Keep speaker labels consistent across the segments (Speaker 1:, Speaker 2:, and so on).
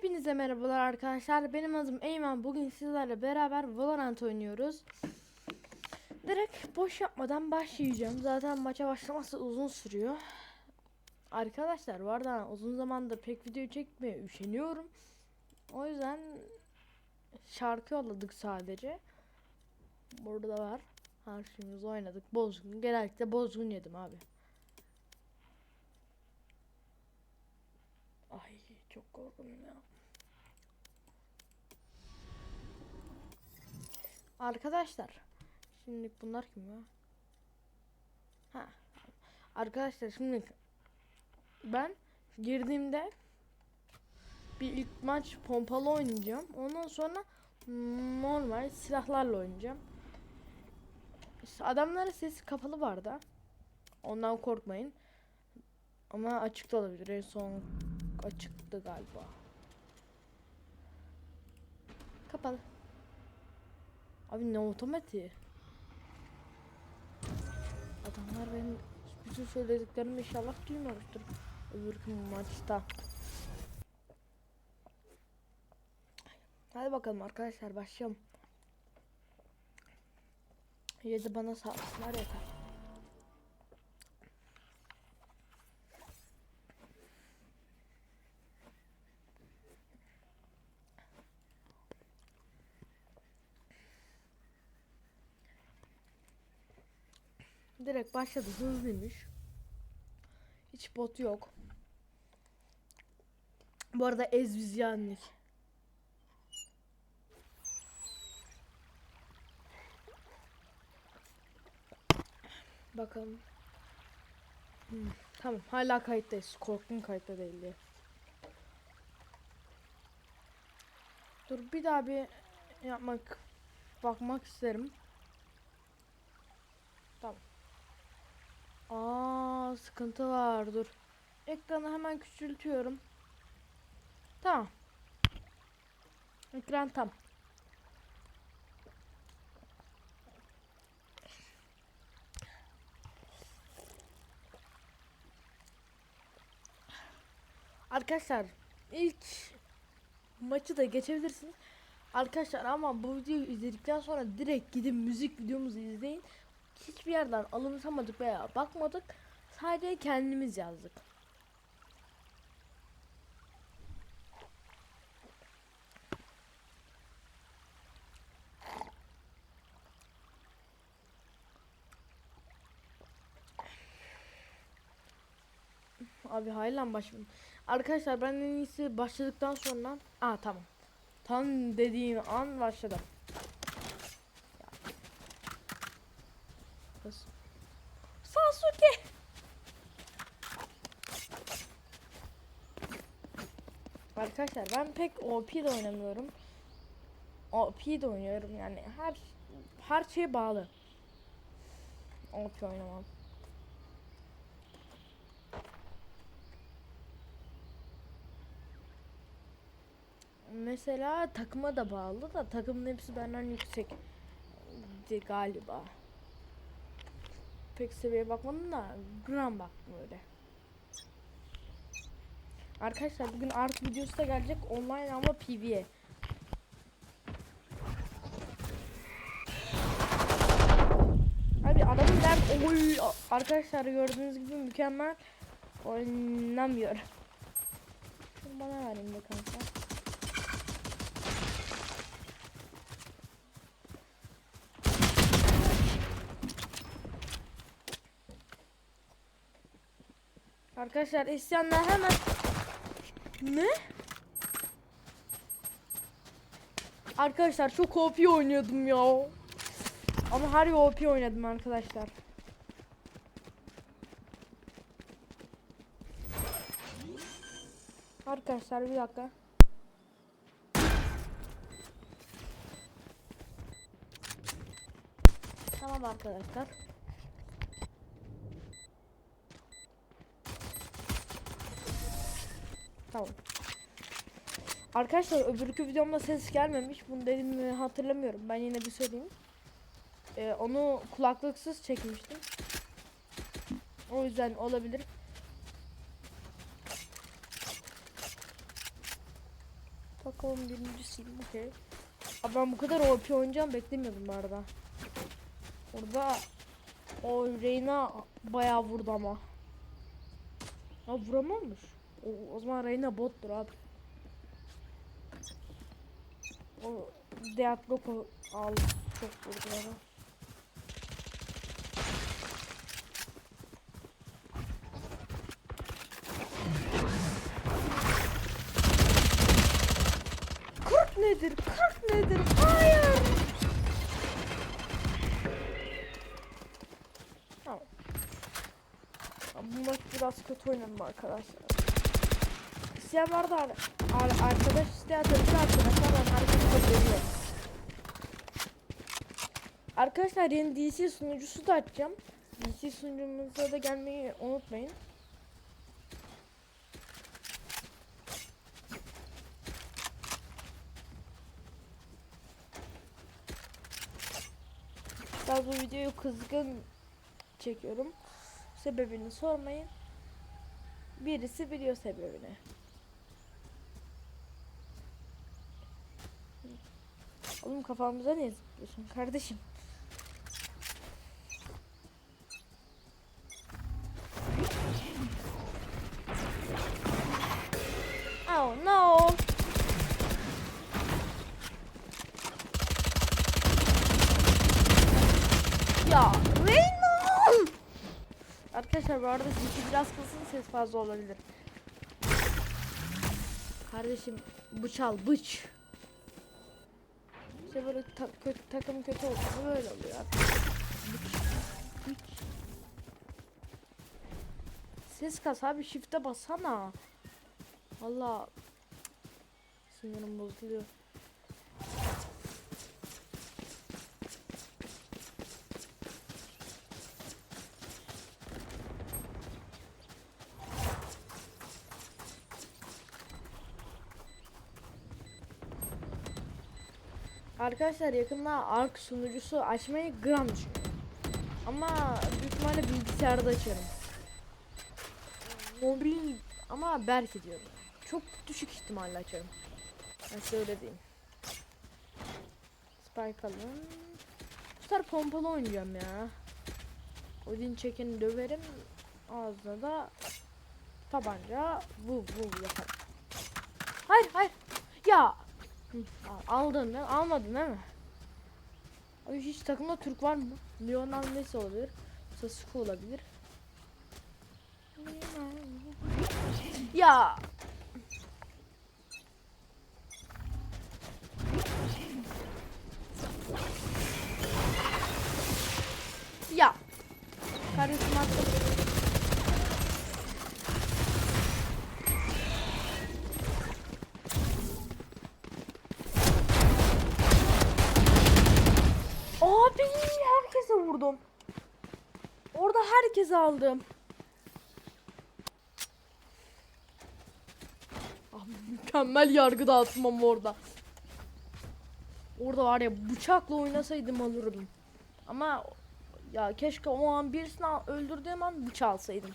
Speaker 1: Hepinize merhabalar arkadaşlar. Benim adım Eymen. Bugün sizlerle beraber Valorant oynuyoruz. Direkt boş yapmadan başlayacağım. Zaten maça başlaması uzun sürüyor. Arkadaşlar bu arada uzun zamandır pek video çekmeye üşeniyorum. O yüzden şarkı yolladık sadece. Burada var. Her şeyimizi oynadık. Bozgun. Genellikle bozgun yedim abi. Ay çok korkunç ya. Arkadaşlar. Şimdi bunlar kim ya? Ha. Arkadaşlar şimdi ben girdiğimde bir ilk maç pompalı oynayacağım. Ondan sonra normal silahlarla oynayacağım. İşte adamların sesi kapalı vardı. Ondan korkmayın. Ama açık olabilir. En son açıktı galiba. Kapalı. Abi ne otomatiği? Adamlar benim bütün söylediklerimi inşallah duymamıştır. Öbürkü maçta. Hadi bakalım arkadaşlar başlayalım. Yedi bana sağlasınlar yeter. Direkt başladı hızlıymış. Hiç bot yok. Bu arada ezvizyanlik. Bakalım. Hmm, tamam hala kayıttayız. Korktum kayıtta değil diye. Dur bir daha bir yapmak bakmak isterim. Tamam. Aa sıkıntı var dur. Ekranı hemen küçültüyorum. Tamam. Ekran tam. Arkadaşlar ilk maçı da geçebilirsiniz. Arkadaşlar ama bu videoyu izledikten sonra direkt gidin müzik videomuzu izleyin. Hiçbir yerden alıntamadık veya bakmadık. Sadece kendimiz yazdık. Abi haylan başım. Arkadaşlar ben en iyisi başladıktan sonra Aa tamam. Tam dediğim an başladım. Kız. Sasuke. Arkadaşlar ben pek OP de oynamıyorum. OP de oynuyorum yani her her şeye bağlı. OP oynamam. Mesela takıma da bağlı da takımın hepsi benden yüksek galiba. Pek seviye bakmadım da gram baktım öyle. Arkadaşlar bugün art videosu da gelecek online ama PvE. Abi adamın nerede? Oy arkadaşlar gördüğünüz gibi mükemmel oynamıyor. Şunu bana vereyim de. Arkadaşlar isyanlar hemen ne? Arkadaşlar çok OP oynuyordum ya. Ama harbi OP oynadım arkadaşlar. Arkadaşlar bir dakika. Tamam arkadaşlar. Tamam. Arkadaşlar öbürkü videomda ses gelmemiş. Bunu dedim mi hatırlamıyorum. Ben yine bir söyleyeyim. Ee, onu kulaklıksız çekmiştim. O yüzden olabilir. Bakalım birincisiyim okey. Ben bu kadar OP oynayacağım beklemiyordum arada. Orada o Reyna bayağı vurdu ama. Ha vuramamış. O, o zaman Reyna bottur abi. O Deathlock'u al çok vurdu bana. Kırk nedir? Kırk nedir? Hayır. Tamam. Bu maç biraz kötü oynadım arkadaşlar. İsteyen vardı ar ar arkadaş isteyen tabii ki arkadaşlar ben herkese veriyorum. Arkadaşlar yeni DC sunucusu da açacağım. DC sunucumuza da gelmeyi unutmayın. Ben bu videoyu kızgın çekiyorum. Sebebini sormayın. Birisi biliyor sebebini. Oğlum kafamıza niye zıplıyorsun kardeşim? Oh no! Ya Reyna! Arkadaşlar bu arada sizinki biraz kılsın ses fazla olabilir. Kardeşim bıçal bıç. İşte böyle ta kötü, takım kötü oldu böyle oluyor. Ses kas abi shift'e basana. Valla sinirim bozuluyor. Arkadaşlar yakında Ark sunucusu açmayı gram düşünüyorum. Ama büyük ihtimalle bilgisayarda açarım. Mobil ama belki diyorum. Çok düşük ihtimalle açarım. Ben size diyeyim. Spike alın. Bu sefer pompalı oynayacağım ya. Odin çekeni döverim. Ağzına da tabanca vu vu yaparım. Hayır hayır. Ya Aldın değil mi? Almadın değil mi? Abi hiç takımda Türk var mı? Lionel Messi olabilir. Sasuke olabilir. Ya Ya Kardeşim. Vurdum. Orada herkese aldım. Ah, mükemmel yargı dağıttım ama orada. Orada var ya bıçakla oynasaydım alırdım. Ama ya keşke o an birisini öldürdüğüm an bıçağı alsaydım.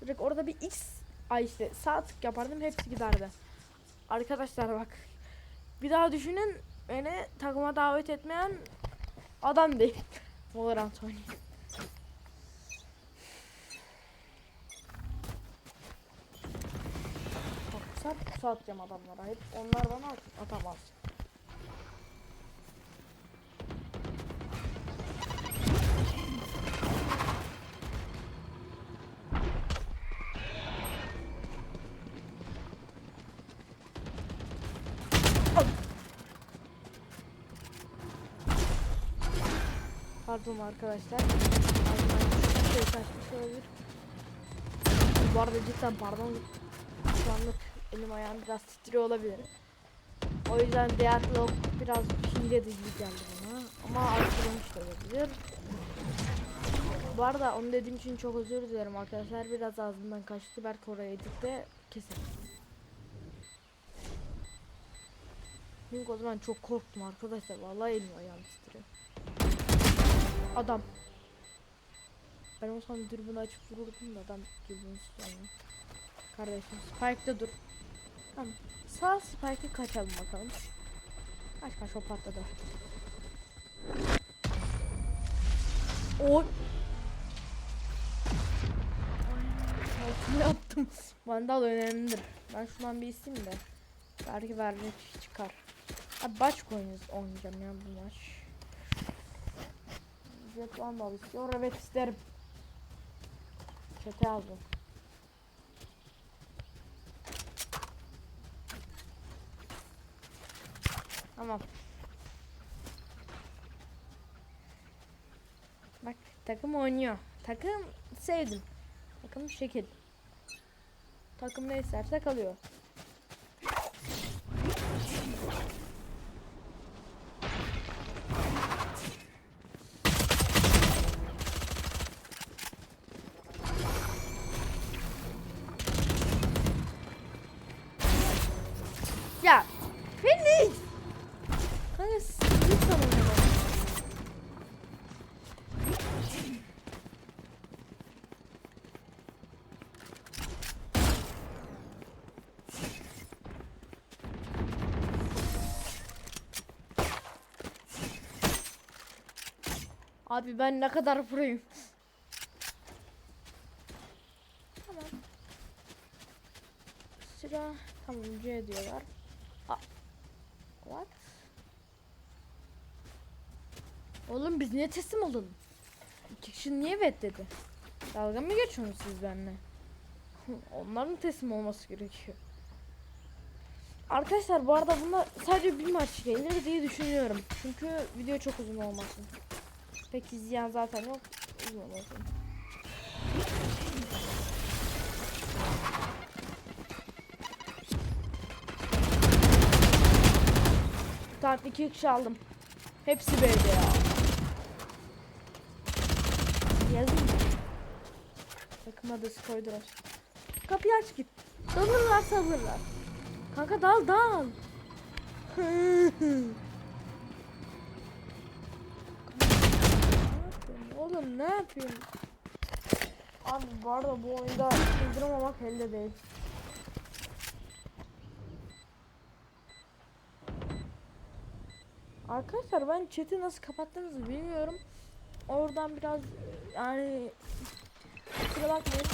Speaker 1: Direkt orada bir X ay işte sağ tık yapardım hepsi giderdi. Arkadaşlar bak. Bir daha düşünün beni takıma davet etmeyen adam değil. Valorant oynuyor. Bak sert pusu atacağım adamlara. Hep onlar bana at- atamaz. Pardon arkadaşlar. Şey olabilir. Bu arada cidden pardon. Şu anlık elim ayağım biraz titriyor olabilir. O yüzden Deathlock biraz hile de gibi geldi bana. Ama artırılmış da olabilir. Bu arada onu dediğim için çok özür dilerim arkadaşlar. Biraz ağzımdan kaçtı. Belki oraya editte keserim. Çünkü o zaman çok korktum arkadaşlar. Vallahi elim ayağım titriyor. Adam. Ben olsam dürbünü açıp vururdum da adam dürbünü tutamıyor. Kardeşim Spike'da dur. Tamam. Sağ spike'ı kaçalım bakalım. Kaç kaç o patladı. Oy. Altını yaptım. Vandal önemlidir. Ben şundan bir isteyeyim de. Belki vermek çıkar. Abi baş oynuyoruz oynayacağım ya bu maç. Jet Vandal istiyor. Evet isterim. Çete yazdım. Tamam. Bak takım oynuyor. Takım sevdim. Takım şekil. Takım ne isterse kalıyor. Ya Feliz! Kanka sıkıntı sanırım. Abi ben ne kadar proyum. Tamam. Sıra tamam C diyorlar. A What? Oğlum biz niye teslim olalım? İki kişi niye evet dedi? Dalga mı geçiyorsunuz siz benimle? Onların teslim olması gerekiyor. Arkadaşlar bu arada bunda sadece bir maç gelir diye düşünüyorum. Çünkü video çok uzun olmasın. Pek izleyen zaten yok. Uzun olmasın. Tamam iki aldım. Hepsi B'de ya. Yazın mı? Takım adası koydular. Kapıyı aç git. Dalırlar salırlar. Kanka dal dal. Oğlum ne yapıyorsun? Abi bu arada bu oyunda yıldıramamak elde değil. Arkadaşlar ben chat'i nasıl kapattığınızı bilmiyorum. Oradan biraz yani kusura bakmayın.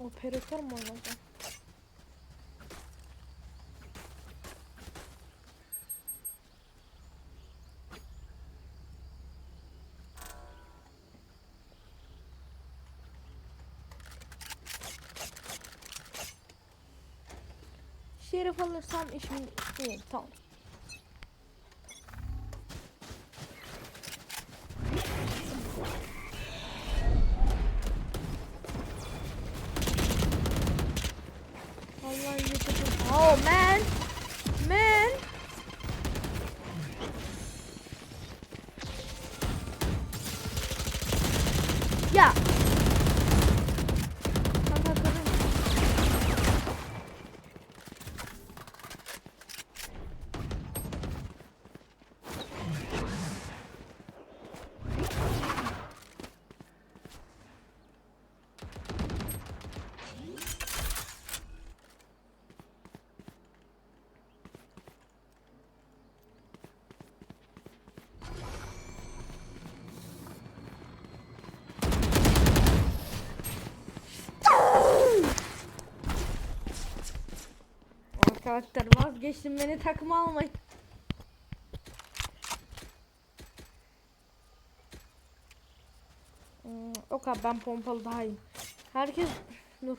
Speaker 1: O- Operatör mü oynadı? Şerif alırsam işim iyi tamam. Ya. Kanka kadın. Arkadaşlar vazgeçtim beni takıma almayın. Hmm, yok abi ben pompalı daha iyiyim. Herkes dur.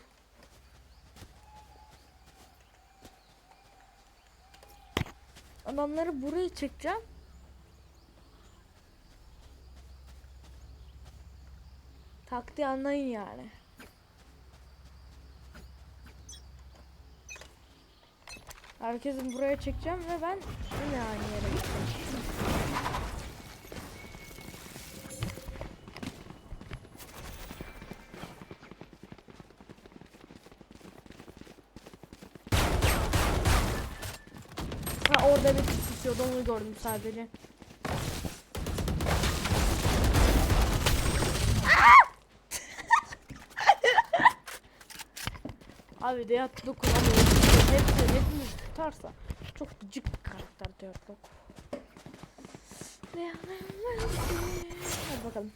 Speaker 1: Adamları buraya çekeceğim. Taktiği anlayın yani. Herkesi buraya çekeceğim ve ben şey yine aynı yere gideceğim. Ha orada bir tutuyordu onu gördüm sadece. Abi de yattı kullanıyorum. Hepsi hepimiz tutarsa çok gıcık bir karakter Deathlock. Hadi bakalım.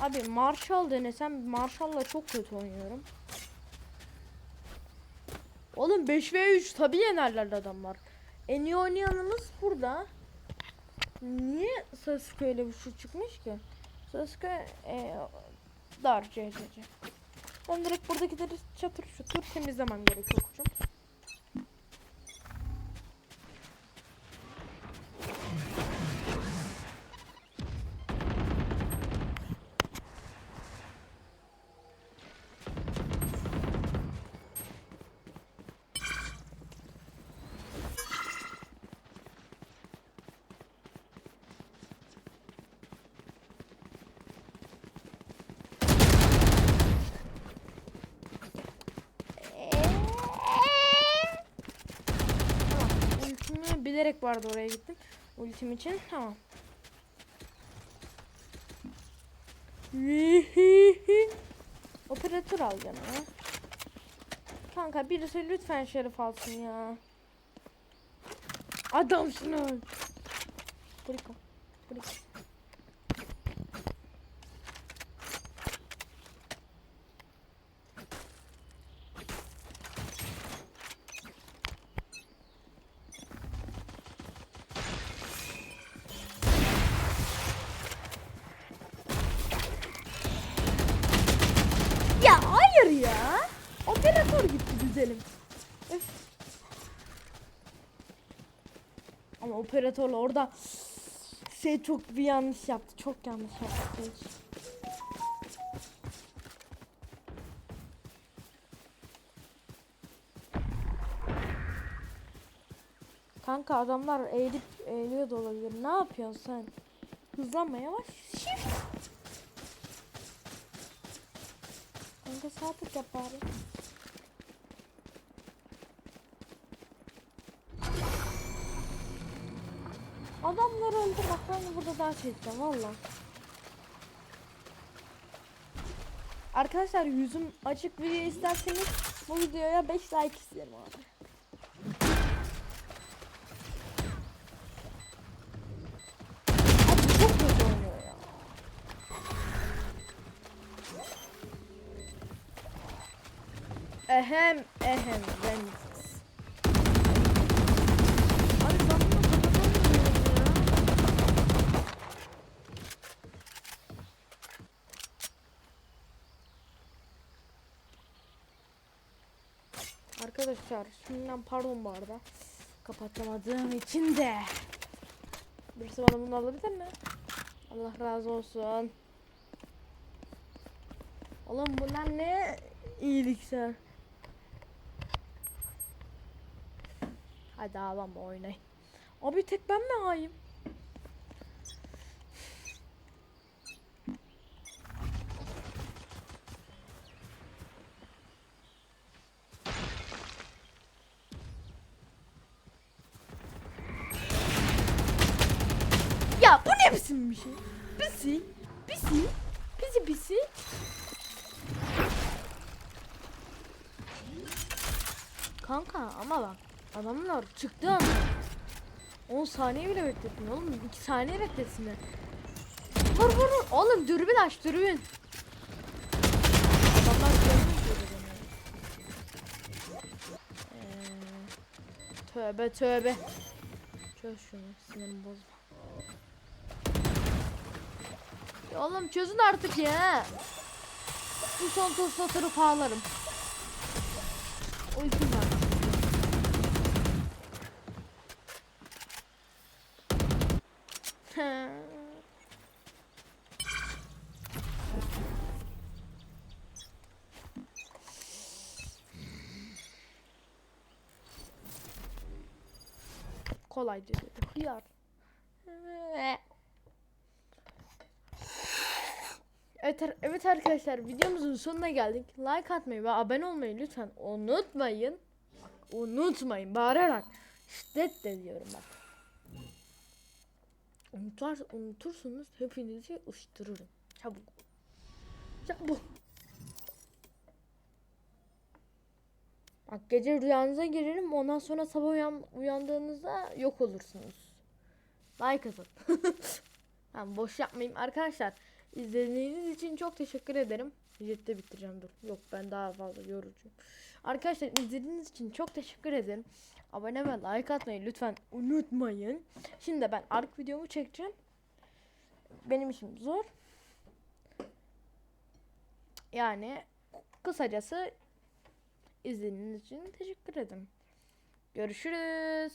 Speaker 1: Abi Marshall denesem Marshall'la çok kötü oynuyorum. Oğlum 5v3 tabi yenerler adamlar. En iyi oynayanımız burada. Niye Sasuke ile bir şey çıkmış ki? Sasuke e, dar CCC. Ben direkt buradakileri çatır çutur temizlemem gerekiyor koçum. Bilerek vardı oraya gittim. Ultim için tamam. Operatör al canım. Kanka birisi lütfen şerif alsın ya. Adamsın. Briko. Briko. Ya hayır ya. Operatör gitti güzelim. Öf. Ama operatörle orada şey çok bir yanlış yaptı. Çok yanlış yaptı. Kanka adamlar eğilip eğiliyor da olabilir. Ne yapıyorsun sen? Hızlanma yavaş. Shift. Kanka sağ tık yap bari. Adamları öldür bak ben burada daha çekeceğim valla. Arkadaşlar yüzüm açık video isterseniz bu videoya 5 like isterim abi. Ehem ehem ben. Abi ben bunu kapatamıyorum ya. Arkadaşlar şimdiden pardon bu arada. Kapatamadığım için de. Birisi bana bunu alabilir mi? Allah razı olsun. Oğlum bunlar ne iyilikler. Hadi ağlama oynay. Abi tek ben mi ağayım? Biçim bir şey? Pisi, pisi, pisi pisi. Kanka ama bak adamlar çıktı ama 10 saniye bile beklettin oğlum 2 saniye bekletsinler. Vur vur vur oğlum dürbün aç dürbün. Adamlar dürbünü. Ee, tövbe tövbe. Çöz şunu sinirimi bozma. Ya oğlum çözün artık ya. Bu son tur satırıp ağlarım. Ultim var. Kolay dedi. Hıyar. Evet, ar- evet arkadaşlar videomuzun sonuna geldik. Like atmayı ve abone olmayı lütfen unutmayın. Unutmayın bağırarak. Şiddetle diyorum bak. Unutar, unutursunuz hepinizi ıştırırım. Çabuk. Çabuk. Bak gece rüyanıza girerim ondan sonra sabah uyan, uyandığınızda yok olursunuz. Like atın. Tamam boş yapmayayım arkadaşlar. İzlediğiniz için çok teşekkür ederim. Jette bitireceğim dur. Yok ben daha fazla yorucu. Arkadaşlar izlediğiniz için çok teşekkür ederim. Abone ve like atmayı lütfen unutmayın. Şimdi ben ark videomu çekeceğim. Benim işim zor. Yani kısacası izlediğiniz için teşekkür ederim. Görüşürüz.